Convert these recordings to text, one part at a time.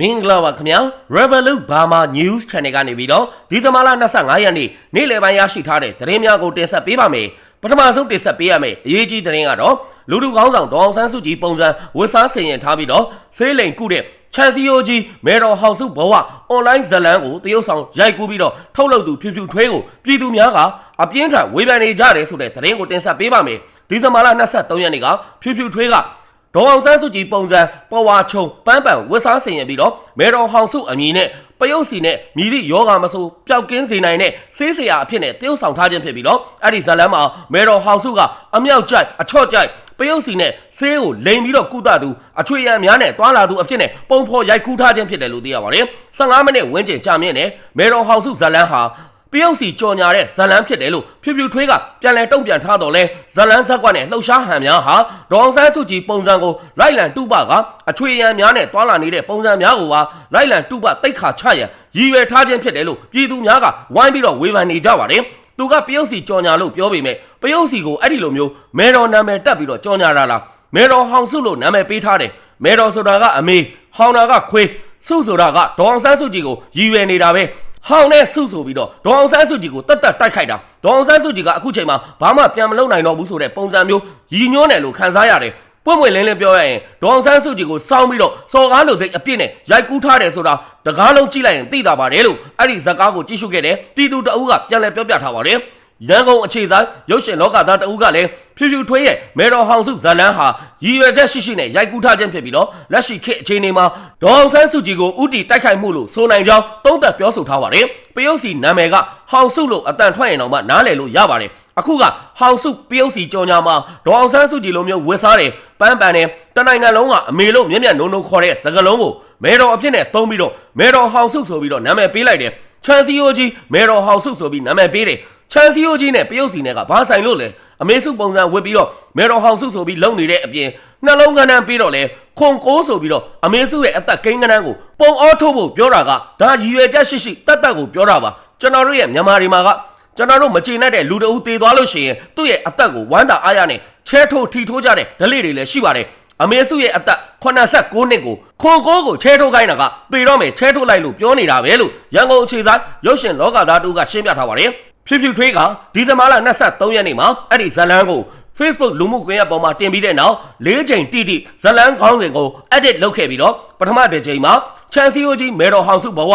မင်္ဂလာပါခင်ဗျာ Revolut Burma News Channel ကနေပြီးတော့ဒီဇင်ဘာလ25ရက်နေ့နေ့လယ်ပိုင်းရရှိထားတဲ့သတင်းများကိုတင်ဆက်ပေးပါမယ်ပထမဆုံးတင်ဆက်ပေးရမယ့်အရေးကြီးသတင်းကတော့လူလူကောင်းဆောင်ဒေါအောင်ဆန်းစုကြည်ပုံစံဝတ်စားဆင်ရင်ထားပြီးတော့ဆေးလိန်ကုတဲ့ချန်စီယိုကြီးမေတော်ဟောက်စုဘဝအွန်လိုင်းဇလန်းကိုတရုတ်ဆောင်ရိုက်ကူးပြီးတော့ထုတ်လုပ်သူဖြူဖြူထွေးကိုပြည်သူများကအပြင်းထန်ဝေဖန်နေကြတယ်ဆိုတဲ့သတင်းကိုတင်ဆက်ပေးပါမယ်ဒီဇင်ဘာလ23ရက်နေ့ကဖြူဖြူထွေးက ဒေါအောင်ဆန်းစုကြည်ပုံစံပေါ်ဝါချုံပန်းပန်ဝတ်စားဆင်ရင်ပြီးတော့မေတော်ဟောင်စုအမည်နဲ့ပယုတ်စီနဲ့မြည်သည့်ယောဂမဆိုးပျောက်ကင်းစေနိုင်တဲ့ဆေးဆရာအဖြစ်နဲ့တရုတ်ဆောင်ထားခြင်းဖြစ်ပြီးတော့အဲ့ဒီဇလန်းမှာမေတော်ဟောင်စုကအမြောက်ကြိုက်အချော့ကြိုက်ပယုတ်စီနဲ့ဆေးကိုလိန်ပြီးတော့ကုသသူအချွေရံများနဲ့တွာလာသူအဖြစ်နဲ့ပုံဖော်ရိုက်ကူးထားခြင်းဖြစ်တယ်လို့သိရပါတယ်15မိနစ်ဝန်းကျင်ကြာမြင့်နဲ့မေတော်ဟောင်စုဇလန်းဟာ ပရုတ်စီကြော်ညာတဲ့ဇလန်းဖြစ်တယ်လို့ဖြူဖြူထွေးကပြန်လည်တုံ့ပြန်ထားတော့လဲဇလန်းဇက်ကွက်နဲ့လှုပ်ရှားဟန်များဟာဒေါအောင်ဆန်းစုကြည်ပုံစံကိုလိုက်လံတူပကအချွေရံများနဲ့တွာလာနေတဲ့ပုံစံများကိုပါလိုက်လံတူပတိတ်ခါချရန်ရည်ရွယ်ထားခြင်းဖြစ်တယ်လို့ပြည်သူများကဝိုင်းပြီးတော့ဝေဖန်နေကြပါတယ်သူကပရုတ်စီကြော်ညာလို့ပြောပေမဲ့ပရုတ်စီကိုအဲ့ဒီလိုမျိုးမဲတော်နာမည်တက်ပြီးတော့ကြော်ညာတာလားမဲတော်ဟောင်စုလို့နာမည်ပေးထားတယ်မဲတော်ဆိုတာကအမေဟောင်တာကခွေးစုဆိုတာကဒေါအောင်ဆန်းစုကြည်ကိုရည်ရွယ်နေတာပဲ ဟောင်းနဲ့ဆုဆိုပြီးတော့ဒေါအောင်ဆန်းစုကြည်ကိုတက်တက်တိုက်ခိုက်တာဒေါအောင်ဆန်းစုကြည်ကအခုချိန်မှာဘာမှပြန်မလုပ်နိုင်တော့ဘူးဆိုတဲ့ပုံစံမျိုးရည်ညွှန်းတယ်လို့ခံစားရတယ်ပွင့်ပွင့်လင်းလင်းပြောရရင်ဒေါအောင်ဆန်းစုကြည်ကိုစောင်းပြီးတော့စော်ကားလို့စိတ်အပြစ်နဲ့ရိုက်ကူးထားတယ်ဆိုတာတကားလုံးကြည့်လိုက်ရင်သိတာပါတယ်လို့အဲ့ဒီဇက်ကားကိုကြည့်ရှုခဲ့တယ်ပြည်သူတအုပ်ကပြန်လည်ပြောပြထားပါတယ် ရန်ကုန်အခြေဆိုင်ရုပ်ရှင်လောကသားတအုပ်ကလည်းဖြူဖြူထွေးရဲ့မေတော်ဟောင်စုဇလန်းဟာရည်ရွယ်ချက်ရှိရှိနဲ့ရိုက်ကူးထားခြင်းဖြစ်ပြီးတော့လက်ရှိခေတ်အခြေအနေမှာဒေါအောင်ဆန်းစုကြည်ကိုဥတီတိုက်ခိုက်မှုလို့ဆိုနိုင်ကြောင်းသုံးသပ်ပြောဆိုထားပါတယ်။ပယုတ်စီနာမည်ကဟောင်စုလို့အတန်ထွက်ရင်တော့မှနားလည်လို့ရပါတယ်။အခုကဟောင်စုပယုတ်စီကြော်ညာမှာဒေါအောင်ဆန်းစုကြည်လိုမျိုးဝစ်စားတယ်ပန်းပန်တယ်တနိုင်ငံလုံးကအမေလို့မြက်မြက်နုံနုံခေါ်တဲ့စကလုံးကိုမေတော်အဖြစ်နဲ့သုံးပြီးတော့မေတော်ဟောင်စုဆိုပြီးတော့နာမည်ပေးလိုက်တယ်။ချန်စီယိုကြီးမေတော်ဟောင်စုဆိုပြီးနာမည်ပေးတယ်။ ချန်စီယိုကြီးနဲ့ပယုတ်စီနဲ့ကဘာဆိုင်လို့လဲအမေစုပုံစံဝတ်ပြီးတော့မေတော်ဟောင်စုဆိုပြီးလုံနေတဲ့အပြင်နှလုံးကန်းတန်းပြီးတော့လဲခွန်ကိုးဆိုပြီးတော့အမေစုရဲ့အသက်ကိန်းကန်းတန်းကိုပုံအောထုတ်ဖို့ပြောတာကဒါရည်ရွယ်ချက်ရှိရှိတတ်တတ်ကိုပြောတာပါကျွန်တော်တို့ရဲ့မြန်မာတွေမှာကကျွန်တော်တို့မကျေနပ်တဲ့လူတအုပ်တေသွားလို့ရှိရင်သူ့ရဲ့အသက်ကိုဝမ်းတာအားရနဲ့ချဲထိုးထီထိုးကြတဲ့ဓလေ့တွေလည်းရှိပါတယ်အမေစုရဲ့အသက်89နှစ်ကိုခွန်ကိုးကိုချဲထိုးခိုင်းတာကပေတော့မယ်ချဲထိုးလိုက်လို့ပြောနေတာပဲလို့ရန်ကုန်အခြေဆိုင်ရုပ်ရှင်လောကသားတို့ကရှင်းပြထားပါတယ် ဖြူဖြူထွေးကဒီဇင်ဘာလ23ရက်နေ့မှာအဲ့ဒီဇလန်းကို Facebook လူမှုကွန်ရက်ပေါ်မှာတင်ပြီးတဲ့နောက်၄ချိန်တိတိဇလန်းခေါင်းစဉ်ကို edit လုပ်ခဲ့ပြီးတော့ပထမတစ်ချိန်မှာချန်စီယိုကြီးမေတော်ဟောင်စုဘဝ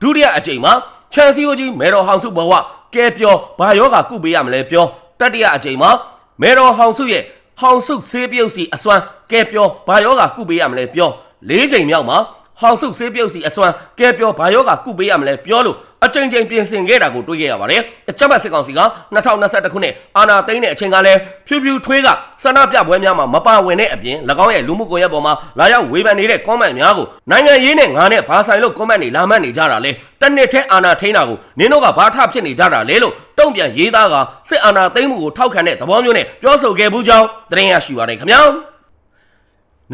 ဒုတိယအချိန်မှာချန်စီယိုကြီးမေတော်ဟောင်စုဘဝကဲပြောဘာယောဂကုပေးရမလဲပြောတတိယအချိန်မှာမေတော်ဟောင်စုရဲ့ဟောင်စုဆေးပြုတ်စီအစွမ်းကဲပြောဘာယောဂကုပေးရမလဲပြော၄ချိန်မြောက်မှာ ဟောင်စုဆေးပြုတ်စီအစွမ်းကဲပြောဘာယောဂကုပေးရမလဲပြောလို့အချိန်ချင်းပြင်ဆင်ခဲ့တာကိုတွေ့ခဲ့ရပါတယ်။အကြမ်းဖက်စစ်ကောင်စီက2021ခုနှစ်အာဏာသိမ်းတဲ့အချိန်ကလည်းဖြူဖြူထွေးကဆန္ဒပြပွဲများမှာမပါဝင်တဲ့အပြင်၎င်းရဲ့လူမှုကွန်ရက်ပေါ်မှာလာရောက်ဝေဖန်နေတဲ့ comment များကိုနိုင်ငံရေးနဲ့ငါနဲ့ဘာဆိုင်လို့ comment တွေလာမှတ်နေကြတာလဲ။တစ်နှစ်ထဲအာဏာထိန်းတာကိုနင်းတို့ကဘာထဖြစ်နေကြတာလဲလို့တုံ့ပြန်ရေးသားကစစ်အာဏာသိမ်းမှုကိုထောက်ခံတဲ့သဘောမျိုးနဲ့ပြောဆိုခဲ့ဘူးကြောင်းသတင်းရရှိပါတယ်ခင်ဗျာ။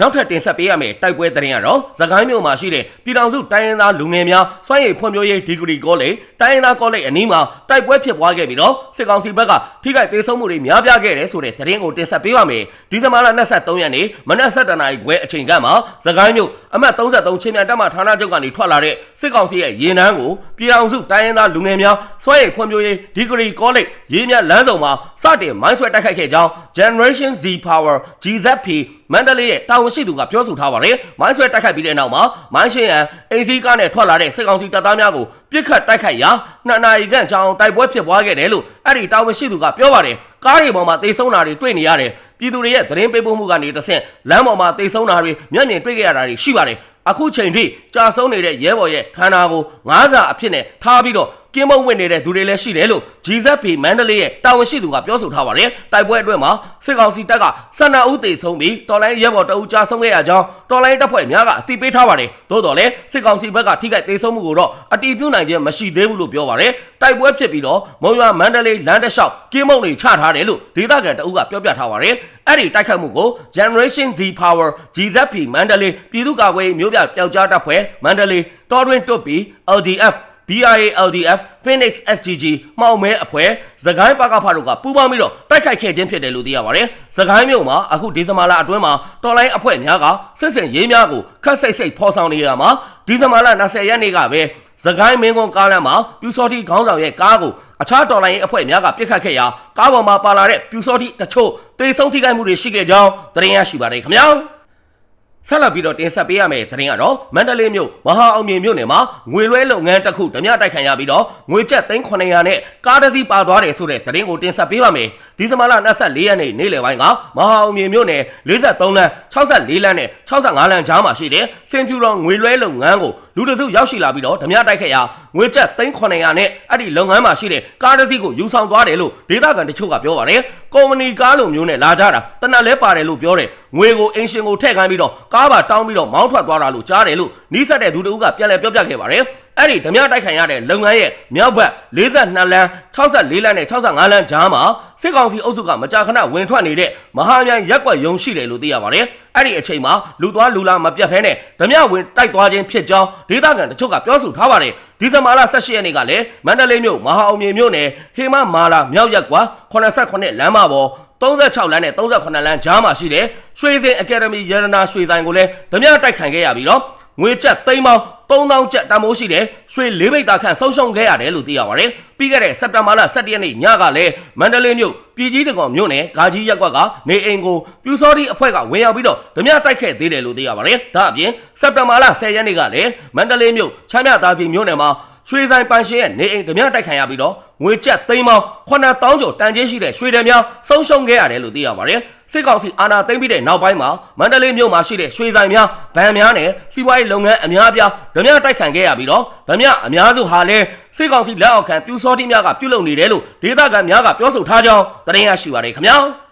နောက်ထပ်တင်ဆက်ပေးရမယ့်တိုက်ပွဲသတင်းကတော့သခိုင်းမြို့မှာရှိတဲ့ပြည်တော်စုတိုင်းရင်းသားလူငယ်များစွမ်းရည်ဖွံ့ဖြိုးရေးဒီဂရီကောလိပ်တိုင်းရင်းသားကောလိပ်အနီးမှာတိုက်ပွဲဖြစ်ပွားခဲ့ပြီးတော့စစ်ကောင်စီဘက်ကထိခိုက်ဒေဆုံးမှုတွေများပြားခဲ့တယ်ဆိုတဲ့သတင်းကိုတင်ဆက်ပေးပါမယ်ဒီဇင်ဘာလ23ရက်နေ့မနက်7:00နာရီခွဲအချိန်ကမှသခိုင်းမြို့အမှတ်33ချင်းမြန်တပ်မဌာနချုပ်ကနေထွက်လာတဲ့စစ်ကောင်စီရဲ့ရင်နှန်းကိုပြည်တော်စုတိုင်းရင်းသားလူငယ်များစွမ်းရည်ဖွံ့ဖြိုးရေးဒီဂရီကောလိပ်ရေးမြလမ်းဆောင်မှာစတင်မိုင်းဆွဲတိုက်ခိုက်ခဲ့ကြောင်း Generation Z Power GZP မန္တလေးရဲ့တာဝန်ရှိသူကပြောဆိုထားပါတယ်။မိုင်းဆွဲတိုက်ခိုက်ပြီးတဲ့နောက်မှာမိုင်းရှင်ရန်အိမ်စီးကားနဲ့ထွက်လာတဲ့စစ်ကောင်စီတပ်သားများကိုပြစ်ခတ်တိုက်ခိုက်ရာနှစ်နာရီခန့်ကြာအောင်တိုက်ပွဲဖြစ်ပွားခဲ့တယ်လို့အဲ့ဒီတာဝန်ရှိသူကပြောပါတယ်။ကားတွေပေါ်မှာတေဆုံးတာတွေတွေ့နေရတယ်။ပြည်သူတွေရဲ့သတင်းပေးပို့မှုကနေတဆင့်လမ်းပေါ်မှာတေဆုံးတာတွေမျက်မြင်တွေ့ခဲ့ရတာတွေရှိပါတယ်။အခုချိန်ထိကြာဆုံးနေတဲ့ရဲဘော်ရဲ့ခန္ဓာကိုငါးစာအဖြစ်နဲ့ထားပြီးတော့ ကင်းမုံဝင်နေတဲ့သူတွေလည်းရှိတယ်လို့ GZP မန္တလေးရဲ့တာဝန်ရှိသူကပြောဆိုထားပါတယ်။တိုက်ပွဲအတွင်းမှာစစ်ကောင်စီတပ်ကစန္ဒအုပ်တေဆုံးပြီးတော်လိုင်းရဲဘော်တအူကြာဆုံးခဲ့ရကြောင်းတော်လိုင်းတပ်ဖွဲ့များကအသိပေးထားပါတယ်။သို့တော်လည်းစစ်ကောင်စီဘက်ကထိခိုက်တေဆုံးမှုကိုတော့အတီးပြုတ်နိုင်ခြင်းမရှိသေးဘူးလို့ပြောပါတယ်။တိုက်ပွဲဖြစ်ပြီးတော့မုံရွာမန္တလေးလမ်းတစ်လျှောက်ကင်းမုံတွေချထားတယ်လို့ဒေသခံတအုပ်ကပြောပြထားပါတယ်။အဲ့ဒီတိုက်ခတ်မှုကို Generation Z Power GZP မန္တလေးပြည်သူ့ကာကွယ်မျိုးပြပျောက်ကြားတပ်ဖွဲ့မန္တလေးတော်တွင်တွတ်ပြီး LDF BRALDF Phoenix SGG မှောင်မဲအဖွဲ့သခိုင်းပကဖတို့ကပူးပေါင်းပြီးတော့တိုက်ခိုက်ခဲ့ခြင်းဖြစ်တယ်လို့သိရပါတယ်။သခိုင်းမြို့မှာအခုဒီဇင်ဘာလအတွင်းမှာတော်လိုင်းအဖွဲ့များကစစ်စင်ရေးများကိုခက်ဆိတ်ဆိတ်ဖော်ဆောင်နေရမှာဒီဇင်ဘာလ20ရက်နေ့ကပဲစကိုင်းမင်းကွန်ကားလမ်းမှာပြူစောတိခေါင်းဆောင်ရဲ့ကားကိုအခြားတော်လိုင်းရေးအဖွဲ့များကပြစ်ခတ်ခဲ့ရာကားပေါ်မှာပါလာတဲ့ပြူစောတိတချို့တေဆုံးထိခိုက်မှုတွေရှိခဲ့ကြောင်းသတင်းရရှိပါတယ်ခင်ဗျာ ဆက်လက်ပြီးတော့တင်ဆက်ပေးရမယ့်သတင်းကတော့မန္တလေးမြို့မဟာအောင်မြေမြို့နယ်မှာငွေလွှဲလုပ်ငန်းတစ်ခုဓမြတိုက်ခံရပြီးတော့ငွေကျပ်3900နဲ့ကားတစ်စီးပါသွားတယ်ဆိုတဲ့သတင်းကိုတင်ဆက်ပေးပါမယ် ဒီဇင်ဘာလ24ရက်နေ့နေ့လယ်ပိုင်းကမဟာအောင်မြေမြို့နယ်43လမ်း64လမ်းနဲ့65လမ်းကြားမှာရှိတဲ့စင်ဖြူတော်ငွေလွှဲလုပ်ငန်းကိုလူတစုရောက်ရှိလာပြီးတော့ဓမြတိုက်ခဲ့ရာငွေကျပ်3900နဲ့အဲ့ဒီလုပ်ငန်းမှာရှိတဲ့ကားတစ်စီးကိုယူဆောင်သွားတယ်လို့ဒေသခံတချို့ကပြောပါတယ်ကုမ္ပဏီကားလိုမျိုးနဲ့လာကြတာတနက်လဲပါတယ်လို့ပြောတယ်ငွေကိုအင်ရှင်ကိုထည့်ခိုင်းပြီးတော့ကားပါတောင်းပြီးတော့မောင်းထွက်သွားတာလို့ကြားတယ်လို့နီးစပ်တဲ့သူတို့ကပြန်လည်ပြောပြခဲ့ပါတယ် အဲ့ဒီဓမြတိုက်ခိုင်ရတဲ့လုပ်ငန်းရဲ့မြောက်ဘက်42လမ်း64လမ်းနဲ့65လမ်းကြားမှာစစ်ကောင်စီအုပ်စုကမကြာခဏဝင်ထွက်နေတဲ့မဟာမြိုင်ရက်ကွက်ယုံရှိတယ်လို့သိရပါတယ်အဲ့ဒီအချိန်မှာလူသွားလူလာမပြတ်ဖဲနဲ့ဓမြဝင်တိုက်သွားခြင်းဖြစ်ကြောင်းဒေသခံတချို့ကပြောဆိုထားပါတယ်ဒီဇင်ဘာလ18ရက်နေ့ကလည်းမန္တလေးမြို့မဟာအောင်မြေမြို့နယ်ဟေမမာလာမြောက်ရက်ကွာ89လမ်းမပေါ်36လမ်းနဲ့38လမ်းကြားမှာရှိတဲ့ရွှေစင်အကယ်ဒမီရတနာရွှေဆိုင်ကိုလည်းဓမြတိုက်ခိုင်ခဲ့ရပြီးတော့ ငွေကျပ်သိန်းပေါင်း3000ကျပ်တန်ဖိုးရှိတဲ့ရွှေလေးပိတ်သားခန့်ဆုံးရှုံးခဲ့ရတယ်လို့သိရပါတယ်။ပြီးခဲ့တဲ့စက်တင်ဘာလ17ရက်နေ့ညကလည်းမန္တလေးမြို့ပြည်ကြီးတကောင်မြို့နယ်ဂါကြီးရက်ကွက်ကနေအိမ်ကိုပြူစောတိအဖွဲ့ကဝင်ရောက်ပြီးတော့ဓမြတိုက်ခဲ့သေးတယ်လို့သိရပါတယ်။ဒါအပြင်စက်တင်ဘာလ10ရက်နေ့ကလည်းမန္တလေးမြို့ချမ်းမြသားစီမြို့နယ်မှာ ရွှေဆိုင်ပန်ရှင်ရဲ့နေအိမ်ဓမြတိုက်ခံရပြီးတော့ငွေကျပ်သိန်းပေါင်း9000ကျော်တန်ကျေးရှိတဲ့ရွှေတယ်များဆုံးရှုံးခဲ့ရတယ်လို့သိရပါတယ်။စစ်ကောင်စီအာဏာသိမ်းပြီးတဲ့နောက်ပိုင်းမှာမန္တလေးမြို့မှာရှိတဲ့ရွှေဆိုင်များဗန်များနဲ့စီးပွားရေးလုပ်ငန်းအများအပြားဓမြတိုက်ခံခဲ့ရပြီးတော့ဓမြအများစုဟာလည်းစစ်ကောင်စီလက်အောက်ခံပြူစောတိများကပြုလုပ်နေတယ်လို့ဒေသခံများကပြောဆိုထားကြောင်းသတင်းရရှိပါတယ်ခင်ဗျာ။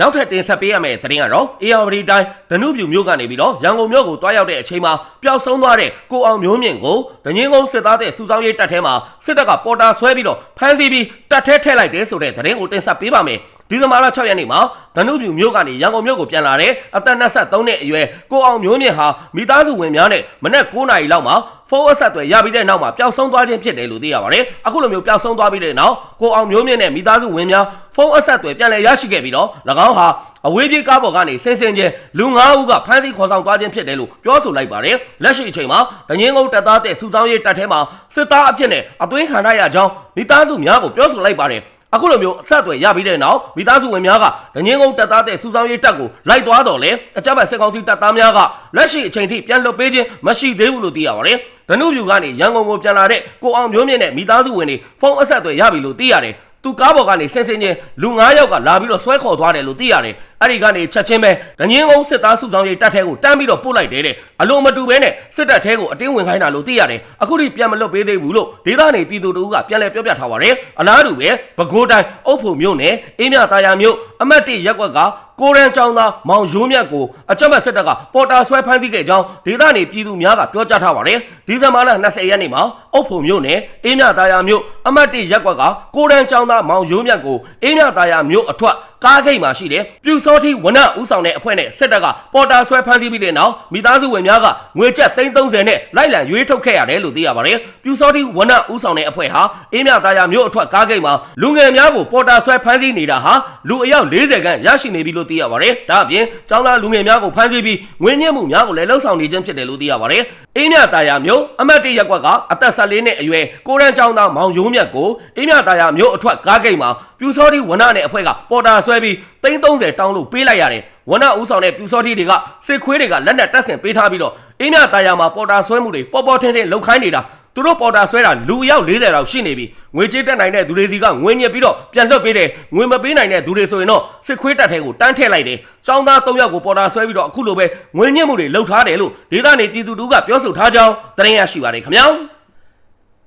နောက်ထပ်တင်ဆက်ပေးရမယ့်သတင်းကတော့ ARD တိုင်းဒနုပြူမြို့ကနေပြီးတော့ရန်ကုန်မြို့ကိုတွားရောက်တဲ့အချိန်မှာပျောက်ဆုံးသွားတဲ့ကိုအောင်မျိုးမြင့်ကိုဒငင်းကုန်းစစ်သားတဲ့စူဆောင်းရေးတပ်ထဲမှာစစ်တပ်ကပေါ်တာဆွဲပြီးတော့ဖမ်းဆီးပြီးတပ်ထဲထည့်လိုက်တယ်ဆိုတဲ့သတင်းကိုတင်ဆက်ပေးပါမယ် ဒီဇင်ဘာလ6ရက်နေ့မှာဒနုပြူမြို့ကနေရန်ကုန်မြို့ကိုပြန်လာတဲ့အသက်23နှစ်အရွယ်ကိုအောင်မျိုးမြင့်ဟာမိသားစုဝင်များနဲ့မနက်9နာရီလောက်မှာဖုန်းအဆက်တွေရပြီးတဲ့နောက်မှာပျောက်ဆုံးသွားခြင်းဖြစ်တယ်လို့သိရပါတယ်။အခုလိုမျိုးပျောက်ဆုံးသွားပြီးတဲ့နောက်ကိုအောင်မျိုးမြင့်နဲ့မိသားစုဝင်များဖုန်းအဆက်တွေပြန်လည်ရရှိခဲ့ပြီးတော့၎င်းဟာအဝေးပြေးကားပေါ်ကနေဆင်းဆင်းချင်းလူ9ဦးကဖမ်းဆီးခေါ်ဆောင်သွားခြင်းဖြစ်တယ်လို့ပြောဆိုလိုက်ပါတယ်။လက်ရှိအချိန်မှာဒငင်းကုန်းတပ်သားတဲ့စူဆောင်းရေးတပ်ထဲမှာစစ်သားအဖြစ်နဲ့အသွင်းခံရကြောင်းမိသားစုများကိုပြောဆိုလိုက်ပါတယ်။ အခုလိုမျိုးအဆက်အသွယ်ရပြီးတဲ့နောက်မိသားစုဝင်များကဒငင်းကုန်းတပ်သားတဲ့စူဆောင်းရေးတပ်ကိုလိုက်သွားတော့လေအကြမ်းဖက်စစ်ကောင်စီတပ်သားများကလက်ရှိအချိန်ထိပြန်လွတ်ပေးခြင်းမရှိသေးဘူးလို့သိရပါတယ်။ဒနုပြူကနေရန်ကုန်ကိုပြန်လာတဲ့ကိုအောင်မျိုးမြင့်နဲ့မိသားစုဝင်တွေဖုန်းအဆက်အသွယ်ရပြီလို့သိရတယ်။သူကားပေါ်ကနေဆင်းဆင်းချင်းလူ9ယောက်ကလာပြီးတော့ဆွဲခေါ်သွားတယ်လို့သိရတယ်။အဲ့ဒီကနေချက်ချင်းပဲဒငင်းကုန်းစစ်သားစုဆောင်ရေးတပ်ထဲကိုတန်းပြီးတော့ပို့လိုက်တယ်တဲ့အလိုမတူပဲနဲ့စစ်တပ်ထဲကိုအတင်းဝင်ခိုင်းတာလို့သိရတယ်။အခုထိပြန်မလွတ်ပေးသေးဘူးလို့ဒေသနေပြည်သူတို့ကပြန်လည်ပြောပြထားပါတယ်။အလားတူပဲပဲခူးတိုင်းအုပ်ဖို့မြို့နယ်အင်းမြတာယာမြို့အမတ်တိရက်ကွက်ကကိုရန်ချောင်းသားမောင်ရိုးမြတ်ကိုအကြမ်းဖက်စစ်တပ်ကပေါ်တာဆွဲဖမ်းဆီးခဲ့ကြောင်းဒေသနေပြည်သူများကပြောကြားထားပါတယ်။ဒီဇင်ဘာလ20ရက်နေ့မှာအုပ်ဖို့မြို့နယ်အင်းမြတာယာမြို့အမတ်တိရက်ကွက်ကကိုရန်ချောင်းသားမောင်ရိုးမြတ်ကိုအင်းမြတာယာမြို့အထွတ် ကားဂိတ်မှာရှိတဲ့ပြူစောတိဝနဦးဆောင်တဲ့အဖွဲ့နဲ့စစ်တပ်ကပေါ်တာဆွဲဖမ်းဆီးပြီးတဲ့နောက်မိသားစုဝင်များကငွေကျပ်330နဲ့လိုက်လံရွေးထုတ်ခဲ့ရတယ်လို့သိရပါတယ်။ပြူစောတိဝနဦးဆောင်တဲ့အဖွဲ့ဟာအင်းမြတာယာမြို့အထွတ်ကားဂိတ်မှာလူငယ်များကိုပေါ်တာဆွဲဖမ်းဆီးနေတာဟာလူအယောက်40ခန့်ရရှိနေပြီလို့သိရပါတယ်။ဒါအပြင်ကျောင်းသားလူငယ်များကိုဖမ်းဆီးပြီးငွေညှစ်မှုများကိုလည်းလှုပ်ဆောင်နေခြင်းဖြစ်တယ်လို့သိရပါတယ်။အင်းမြတာယာမြို့အမတ်တိရက်ကွက်ကအသက်14နှစ်အရွယ်ကိုရန်ကျောင်းသားမောင်ရိုးမြတ်ကိုအင်းမြတာယာမြို့အထွတ်ကားဂိတ်မှာပြူစောတိဝနနဲ့အဖွဲ့ကပေါ်တာဆွဲပြီး330တောင်းလို့ပေးလိုက်ရတယ်ဝနဦးဆောင်တဲ့ပြူစောတိတွေကစစ်ခွေးတွေကလက်နက်တပ်ဆင်ပေးထားပြီးတော့အင်းမြတာယာမှာပေါ်တာဆွဲမှုတွေပေါ်ပေါ်ထင်းထင်းလှုပ်ခိုင်းနေတာသူတို့ပေါ်တာဆွဲတာလူအယောက်40လောက်ရှိနေပြီငွေကြေးတက်နိုင်တဲ့သူတွေစီကငွေညစ်ပြီးတော့ပြန်လွတ်ပေးတယ်ငွေမပေးနိုင်တဲ့သူတွေဆိုရင်တော့စစ်ခွေးတပ်ထဲကိုတန်းထည့်လိုက်တယ်ចောင်းသား၃ယောက်ကိုပေါ်တာဆွဲပြီးတော့အခုလိုပဲငွေညစ်မှုတွေလှုပ်ထားတယ်လို့ဒေသနေပြည်သူတို့ကပြောဆိုထားကြောင်းသတင်းရရှိပါတယ်ခင်ဗျာ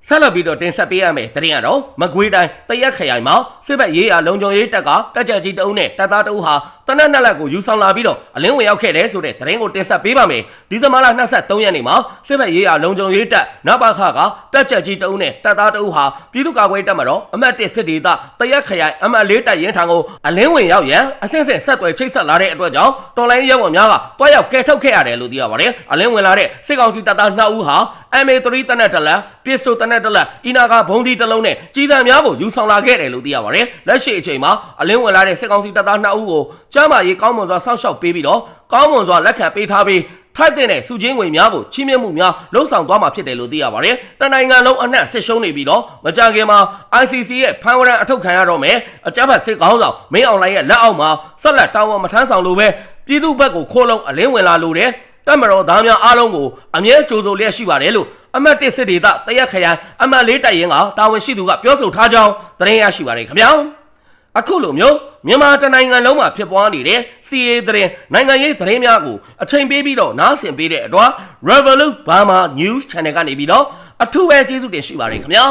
ဆက်လက်ပြီးတော့တင်ဆက်ပေးရမယ်တရင်ကတော့မကွေးတိုင်းတရက်ခရိုင်မှာစစ်ဘက်ရေးရာလုံခြုံရေးတပ်ကတက်ကြကြီးတအုပ်နဲ့တပ်သားတအုပ်ဟာတနက်နှစ်လက်ကိုယူဆောင်လာပြီးတော့အလင်းဝင်ရောက်ခဲ့တယ်ဆိုတဲ့တရင်ကိုတင်ဆက်ပေးပါမယ်ဒီဇင်ဘာလ23ရက်နေ့မှာစစ်ဘက်ရေးရာလုံခြုံရေးတပ်နပခကတက်ကြကြီးတအုပ်နဲ့တပ်သားတအုပ်ဟာပြည်သူ့ကာကွယ်တပ်မတော်အမတ်1စစ်ဒေသတရက်ခရိုင်အမတ်၄တပ်ရင်းထံကိုအလင်းဝင်ရောက်ရန်အဆင့်ဆင့်ဆက်သွယ်ချိတ်ဆက်လာတဲ့အတွက်ကြောင့်တော်လိုင်းရဲဘော်များကတွားရောက်ကဲထုတ်ခဲ့ရတယ်လို့သိရပါတယ်အလင်းဝင်လာတဲ့စစ်ကောင်စီတပ်သား2ဦးဟာ MA3 တနက်တလက်ပစ္စတိုတနက်တလက်အီနာကဘုံဒီတစ်လုံးနဲ့ကြီးစံများကိုယူဆောင်လာခဲ့တယ်လို့သိရပါတယ်လက်ရှိအချိန်မှာအလင်းဝင်လာတဲ့စစ်ကောင်စီတပ်သား2ဦးကိုကျမ်းမာရေးကောင်းမွန်စွာစောင့်ရှောက်ပေးပြီးတော့ကောင်းမွန်စွာလက်ခံပေးထားပြီးထထိုက်တဲ့စုချင်းငွေများကိုချီးမြှင့်မှုများလှုံ့ဆော်သွားမှာဖြစ်တယ်လို့သိရပါတယ်။တနိုင်ငံလုံးအနှံ့ဆစ်ရှုံးနေပြီးတော့မကြခင်မှာ ICC ရဲ့ဖန်ဝရန်အထုတ်ခံရတော့မယ်အကြမ်းဖက်စစ်ကောင်းဆောင်မင်းအောင်လှိုင်ရဲ့လက်အောက်မှာဆက်လက်တာဝန်မထမ်းဆောင်လို့ပဲပြည်သူ့ဘက်ကိုခိုးလုံးအလင်းဝင်လာလို့တဲ့ တက်မတော်သားများအားလုံးကိုအမြဲကြိုဆိုလျက်ရှိပါတယ်လို့အမတ်တစ်စစ်ဒေသတရက်ခရိုင်အမတ်လေးတိုက်ရင်ကတာဝန်ရှိသူကပြောဆိုထားကြောင်းသတင်းရရှိပါတယ်ခင်ဗျာအခုလိုမျိုးမြန်မာတနိုင်ငံလုံးမှာဖြစ်ပွားနေတဲ့စီရေးသတင်းနိုင်ငံရေးသတင်းများကိုအချိန်ပေးပြီးတော့နားဆင်ပေးတဲ့အတွက် Revolut Burma News Channel ကနေပြီးတော့အထူးပဲကျေးဇူးတင်ရှိပါတယ်ခင်ဗျာ